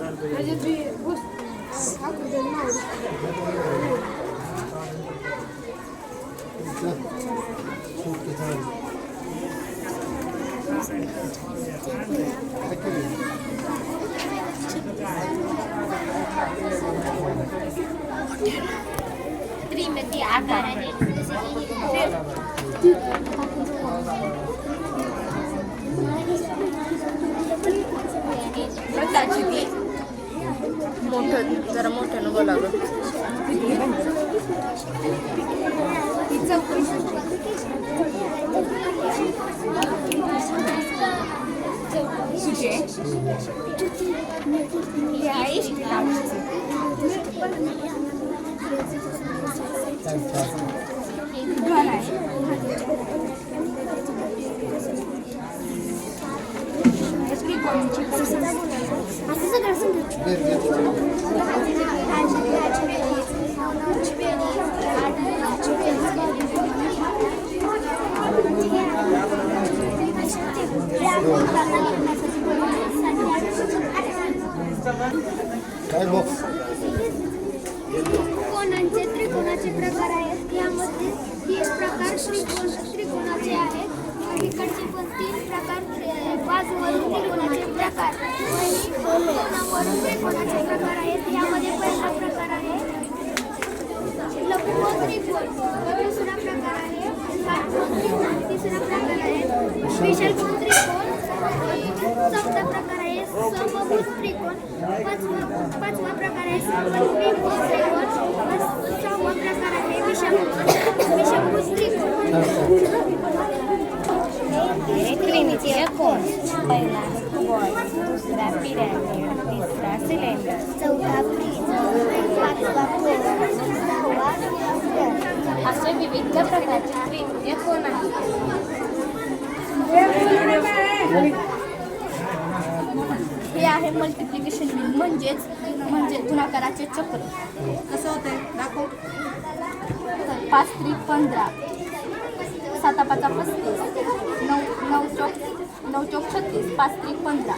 Hadi bir bu kalk üzerine al. Çok detaylı. Kıymetli arkadaşlar. Bak da çıkıyor. इष्टी लावण्याची. घन आहे त्रिकोणची असं सगळं अ, बाजूवरून त्रिकोणाचे प्रकार कोणावरून त्रिकोणाचे प्रकार आहेत यामध्ये पहिला प्रकार आहे लघुकोण त्रिकोण दुसरा प्रकार आहे त्रिकोण तिसरा प्रकार आहे विषलकोन त्रिकोण चौथा प्रकार आहे समभुज त्रिकोण पाचवा पाचवा प्रकार आहे समद्विभुज त्रिकोण सहावा प्रकार आहे विषम विषमभुज त्रिकोण त्रिमितीय कोण पहिला आहे कुबॉइड दुसरा पिरॅमिड तिसरा सिलेंडर चौथा प्रिझम पाचवा कोन आहेत हे आहे मल्टिप्लिकेशन बिल म्हणजेच म्हणजे गुणाकाराचे चक्र कसं होतंय दाखव पाच त्रिक पंधरा साता पाचा पस्तीस नऊ चौक नऊ चौक छत्तीस पाच त्रिक पंधरा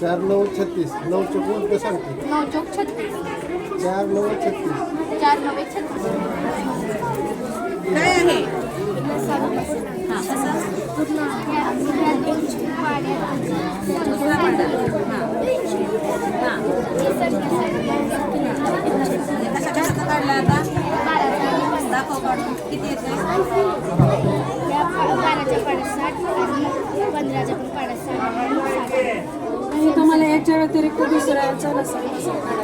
चार नऊ छत्तीस. नऊ चौक उलट सांगते. नऊ चौक छत्तीस. चार नऊ छत्तीस. चार नवे छत्तीस. काय आहे? हां. कशा कशाचं काढलं आता दाखव काढून. किती येते बाराच्या पाड्यात व्यतिरिक्त दुसऱ्याचा नसेल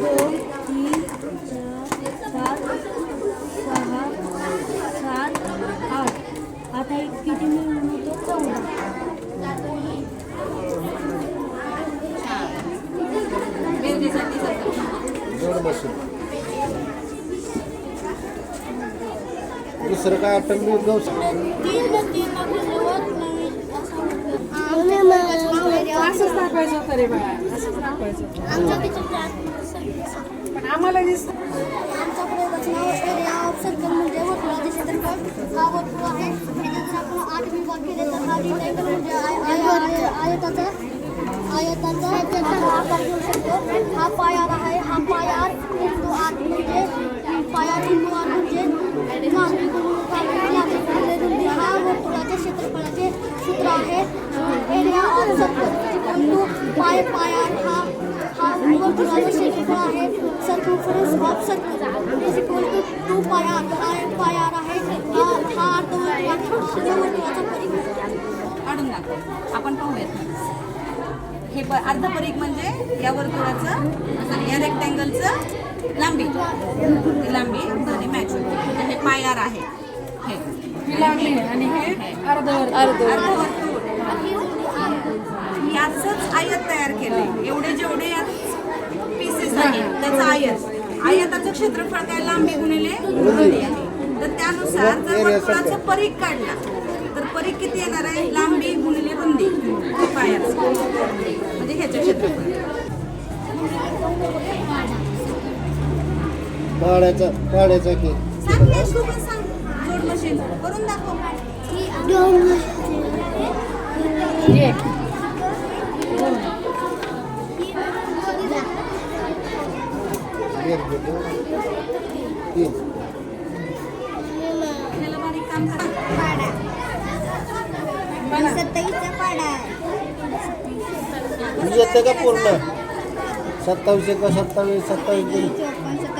दो तीन चार सहा सात आठ आता एक किती मिळून तो चौदा दुसरं काय असंच दाखवायचं होतं रे बाळा असंच दाखवायचं. पण आम्हाला दिसत हा वर्तुळ आहे ह्याच्यात आपण आठ विभाग हा आयताचा आयताचा ह्याच्यात आकार घेऊ शकतो हा पायार आहे हा पायार इंटू आर म्हणजे पायार इंटू आर म्हणजे वर्तुळाचे क्षेत्रफळाचे सूत्र आहे area of circle into pi पायार हा हा वर्तुळाचे क्षेत्रफळ आहे circumference of circle is equal to two pi R pi pi R आहे हा हा अर्धवर्तुळाचा वर्तुळाचा परिघ काढून दाखव आपण पाहूयात हे प अर्धपरीघ म्हणजे या वर्तुळाचं या रेक्टँगलचं लांबी लांबी दोन्ही मॅच होते म्हणजे हे पायार आहे हे लागली आणि हे अर्धवर अर्धवर्तुळ. याचंच आयत तयार केलंय. एवढे जेवढे यात पीसेस आहेत त्याचं आयत. आयताचं क्षेत्रफळ काय? लांबी गुणिले रुंदी आहे तर त्यानुसार जर वर्तुळाचं परीघ काढला तर परीघ किती येणार आहे? लांबी गुणिले रुंदी पायाचं म्हणजे ह्याचं क्षेत्रफळ. पाड्याचा पाड्याचा केक सांग ना, तू पण सांग. जोड मशीन करून दाखव एक एक घेतो तीन का पूर्ण सत्तावीस एक सत्तावीस सत्तावीस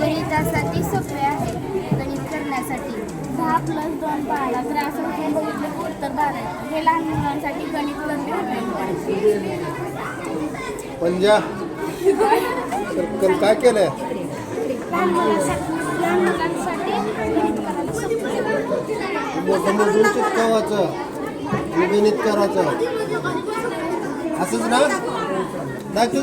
गणितासाठी सोपे आहे. गणित करण्यासाठी. दहा प्लस दोन बारा असं उठून बघितलं तर उत्तर बारा. हे लहान मुलांसाठी गणित करणे पंजा. सर्कल काय केलंय? लहान मुलांसाठी लहान मुलांसाठी गणित चिटकावाचं गणित करायचं. असंच ना? दाखव